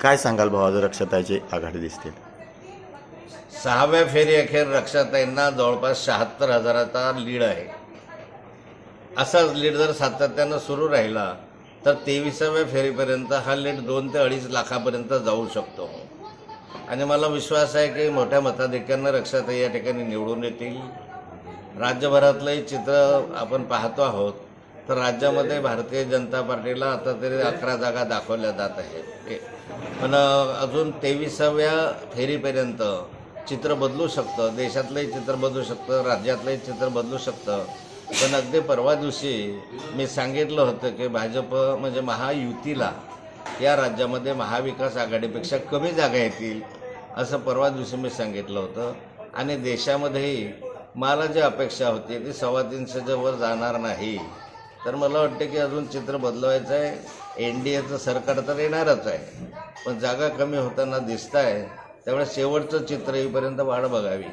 काय सांगाल भाऊ? आज रक्षाताईची आघाडी दिसतील. सहाव्या फेरी अखेर रक्षाताईंना जवळपास शहात्तर हजाराचा लीड आहे. असाच लीड जर सातत्यानं सुरू राहिला तर तेविसाव्या फेरीपर्यंत हा लीड दोन ते अडीच लाखापर्यंत जाऊ शकतो. आणि मला विश्वास आहे की मोठ्या मताधिक्यानं रक्षाताई या ठिकाणी निवडून येतील. राज्यभरातलंही चित्र आपण पाहतो आहोत. तर राज्यामध्ये भारतीय जनता पार्टीला आता तरी अकरा जागा दाखवल्या जात आहेत. पण अजून तेविसाव्या फेरीपर्यंत चित्र बदलू शकतं. देशातलंही चित्र बदलू शकतं राज्यातलंही चित्र बदलू शकतं. पण अगदी परवा दिवशी मी सांगितलं होतं की भाजप म्हणजे महायुतीला या राज्यामध्ये महाविकास आघाडीपेक्षा कमी जागा येतील असं परवा दिवशी मी सांगितलं होतं. आणि देशामध्येही मला जी अपेक्षा होती ती सव्वा तीनशेच्या वर जाणार नाही. तर मला वाटतं की अजून चित्र बदलवायचं आहे. एन डी एचं सरकार तर येणारच आहे. पण जागा कमी होताना दिसत आहे त्यामुळे शेवटचं चित्र येईपर्यंत वाढ बघावी.